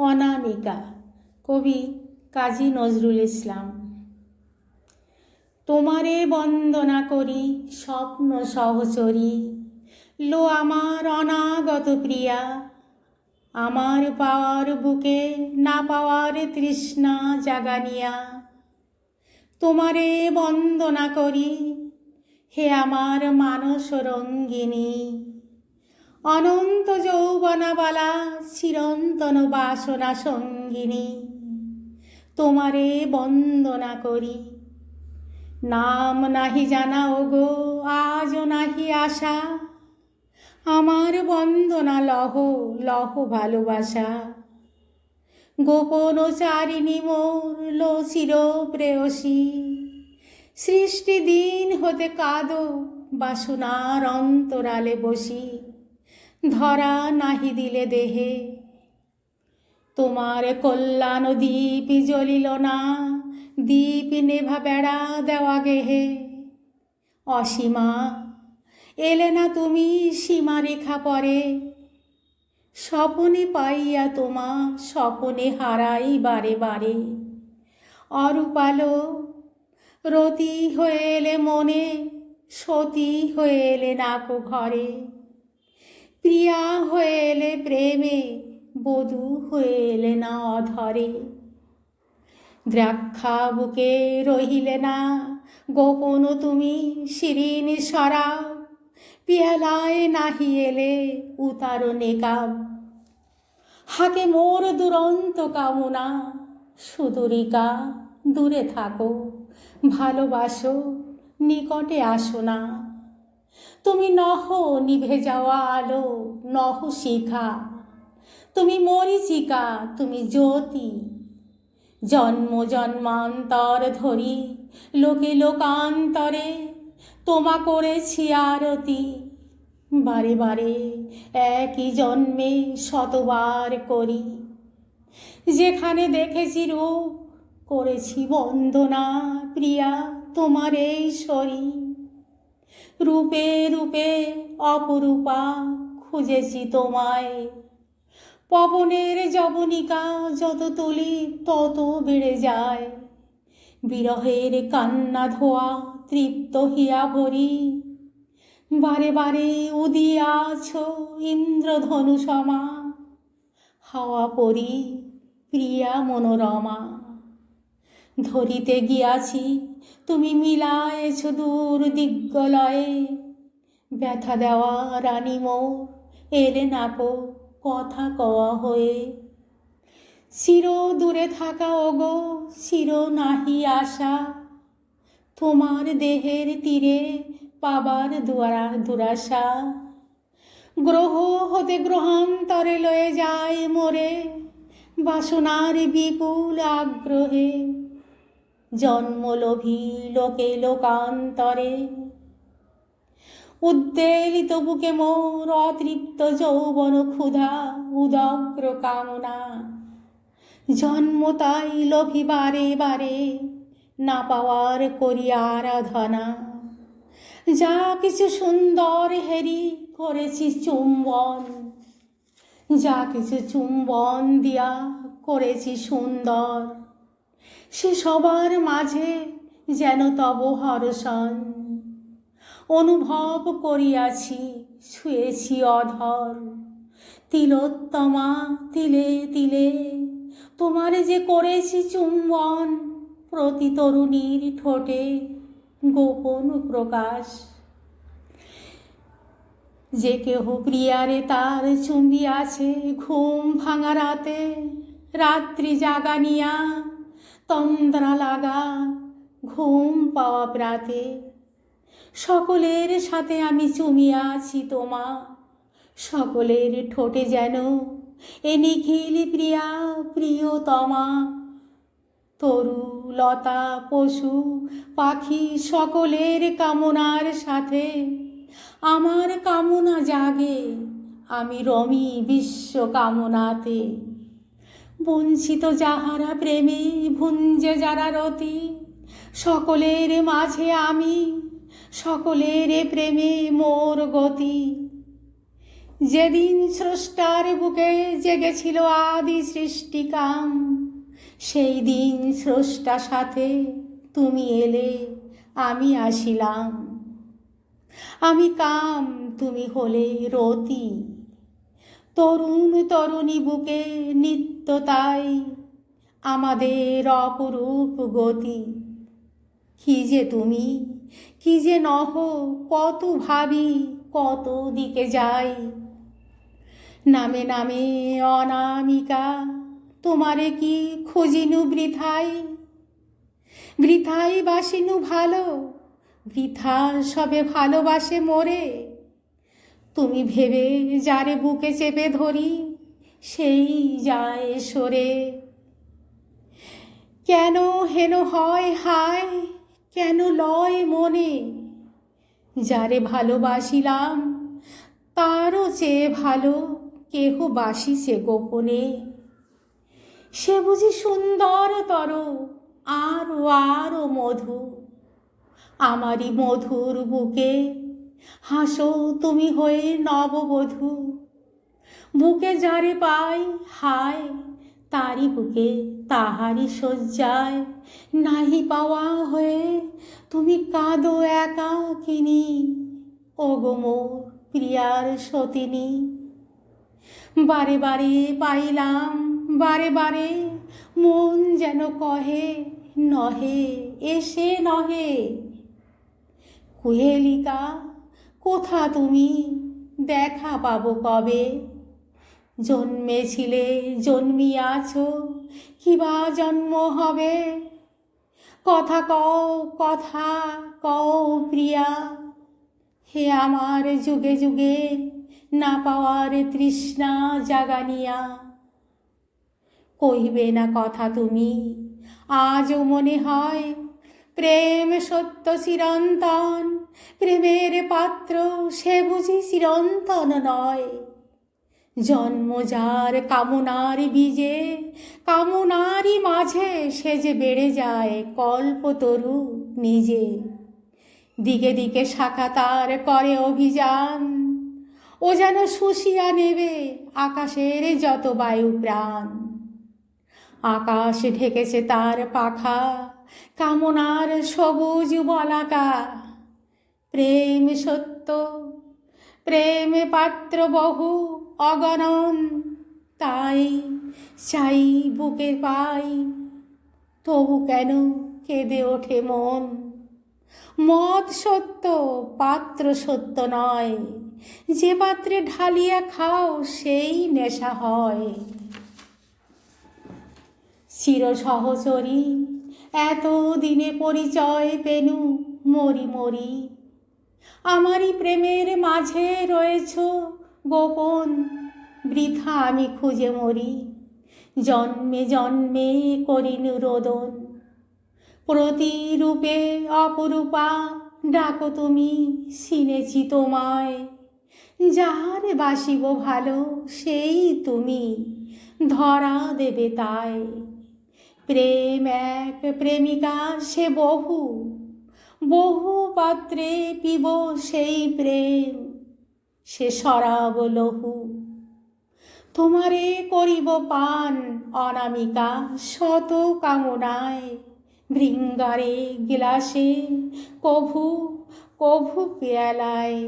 অনামিকা, কবি কাজী নজরুল ইসলাম। তোমারে বন্দনা করি, স্বপ্ন সহচরী। লো আমার অনাগত প্রিয়া, আমার পাওয়ার বুকে না পাওয়ার তৃষ্ণা জাগানিয়া। তোমারে বন্দনা করি, হে আমার মানস রঙ্গিনী। অনন্ত যৌবনাবালা চিরন্তন বাসনা সঙ্গিনী। তোমারে বন্দনা করি। নাম নাহি জানা ও গো, আজও নাহি আশা। আমার বন্দনা লহ লহ ভালোবাসা। গোপন চারিণী মোর লো চির প্রেয়সী সৃষ্টি দিন হতে কাদো, বাসনার অন্তরালে বসি। ধরা নাহি দিলে দেহে। তোমার কল্যাণ দ্বীপ জ্বলিল না, দ্বীপ নেভা বেড়া দেওয়া গেহে। অসীমা, এলে না তুমি সীমারেখা পরে। স্বপনে পাইয়া তোমা, স্বপনে হারাই বারে বারে। অরূপালো, রতি হয়ে এলে মনে, সতী হয়ে এলে নাকো ঘরে। প্রিয়া হয়ে এলে প্রেমে, বধূ হয়ে এলে না অধরে। দ্রাক্ষা বুকে রহিলে না, গোপন তুমি শিরিন সরা পিয়ালায় নাহি এলে উতার নেকাব। হাকে মোর দুরন্ত কামনা, সুদূরিকা দূরে থাকো, ভালোবাসো নিকটে আসো না। তুমি নহ নিভে যাওয়া আলো, নহ শিখা। তুমি মরিচিকা, তুমি জ্যোতি। জন্ম জন্মান্তর ধরি, লোকে লোকান্তরে, তোমা করেছি আরতি। বারে বারে একই জন্মে শতবার করি। যেখানে দেখেছি রূপ, করেছি বন্দনা, প্রিয়া তোমার এই শরীর। রূপে রূপে অপরূপা খুঁজেছি তোমায়। পবনের জবনিকা যত তুলি তত বেড়ে যায়। বিরহের কান্না ধোয়া তৃপ্ত হিয়া ভরি। বারে বারে উদিয়াছ ইন্দ্রধনু সমা হাওয়া পরি প্রিয়া মনোরমা। ধরিতে গিয়াছি, তুমি মিলায়েছ দূর দিগ্গলয়ে। ব্যথা দেওয়া রানী মোর, এলে নাকো কথা কওয়া হয়ে। চির দূরে থাকা ওগো চির নাহি আশা। তোমার দেহের তীরে পাবার দুয়ারা দুরাশা। গ্রহ হতে গ্রহান্তরে লয়ে যায় মোরে, বাসনার বিপুল আগ্রহে। জন্মলোভী লোকে লোকান্তরে। উদ্বেলিত বুকে মোর অতৃপ্ত যৌবন ক্ষুধা, উদগ্র কামনা। জন্ম তাই লোভী বারে বারে, না পাওয়ার করি আরাধনা। যা কিছু সুন্দর হেরি করেছি চুম্বন, যা কিছু চুম্বন দিয়া করেছি সুন্দর। সে সবার মাঝে যেন তব হরসন অনুভব করিয়াছি শুয়েছি অধর। তিলোত্তমা, তিলে তিলে, তোমার যে করেছি চুম্বন, প্রতি তরুণীর ঠোঁটে গোপন প্রকাশ। যে কেহ প্রিয়ারে তার চুম্বি আছে, ঘুম ভাঙা রাতে, রাত্রি জাগানিয়া তন্দ্রা লাগা ঘুম পাওয়া প্রাতে। সকলের সাথে আমি চুমিয়াছি তোমা, সকলের ঠোঁটে যেন এ নিখিল প্রিয়া প্রিয়তমা। তরু, লতা, পশু, পাখি সকলের কামনার সাথে। আমার কামনা জাগে আমি রমি বিশ্ব কামনাতে। বঞ্চিত যাহারা প্রেমে ভুঞ্জে যারা রতি, সকলের মাঝে আমি, সকলের প্রেমে মোর গতি। যেদিন স্রষ্টার বুকে জেগেছিল আদি সৃষ্টিকাম সেই দিন স্রষ্টা সাথে তুমি এলে আমি আসিলাম। আমি কাম, তুমি হলে রতি। তরুণ তরুণী বুকে নিত্য তাই আমাদের অপরূপ গতি। কি যে তুমি, কি যে নহ, কত ভাবি, কত দিকে যাই। নামে নামে অনামিকা, তোমারে কি খুঁজিনু বৃথাই? বৃথাই বাসিনু ভালো, বৃথা সবে ভালোবাসে মোরে। তুমি ভেবে যারে বুকে চেপে ধরি সেই যায় সরে। কেন হেন হয় হায়, কেন লয় মনে? যারে ভালোবাসিলাম, তারও চেয়ে ভালো কেহ বাসিছে গোপনে। সে বুঝি সুন্দরতর আরও আরও মধু। আমারই মধুর বুকে হাসো তুমি হয়ে নববধূ। বুকে যারে পাই, হায়, তারি বুকে তাহারি শয্যায় নাহি পাওয়া হয়ে তুমি কাঁদো একা কিনি। ও প্রিয়ার সতিনী, বারে বারে পাইলাম, বারে বারে মন যেন কহে, নহে, এসে নহে। কুহেলিকা, কোথা তুমি? দেখা পাবো কবে? জন্মেছিলে, জন্মিয়াছ, কিবা জন্ম হবে? কথা কও কথা কও প্রিয়া। হে আমার যুগে যুগে না পাওয়ার তৃষ্ণা জাগানিয়া। কহিবে না কথা তুমি, আজও মনে হয় প্রেম সত্য চিরন্তন, প্রেমের পাত্র সে বুঝি চিরন্তন নয়। জন্ম যার কামনার বীজে, কামনারই মাঝে সে যে বেড়ে যায় কল্পতরু নিজে। দিকে দিকে শাখা তার করে অভিযান, ও যেন শুষিয়া নেবে আকাশের যত বায়ু প্রাণ। আকাশ ঢেকেছে তার পাখা, কামনার সবুজ বলাকা। প্রেম সত্য, প্রেম পাত্র বহু অগণন, তাই চাই বুকে পাই। তবু কেন কেঁদে ওঠে মন? মদ সত্য, পাত্র সত্য নয়। যে পাত্রে ঢালিয়া খাও, সেই নেশা হয়। চির সহচরী এত দিনে পরিচয় পেনু মরি মরি। আমারই প্রেমের মাঝে রয়েছ গোপন, বৃথা আমি খুঁজে মরি। জন্মে জন্মে করি রোদন প্রতিরূপে অপরূপা, ডাকো তুমি, চিনেছি তোমায়। যাহার বাসিব ভালো, সেই তুমি, ধরা দেবে তাই। প্রেম এক প্রেমিকা, সে বহু বহু পাত্রে পিব সেই প্রেম। সে সরাব লহু। তোমারে করিব পান অনামিকা শত কামনায়। ভৃঙ্গারে গিলাসে কভু কভু পেয়ালায়।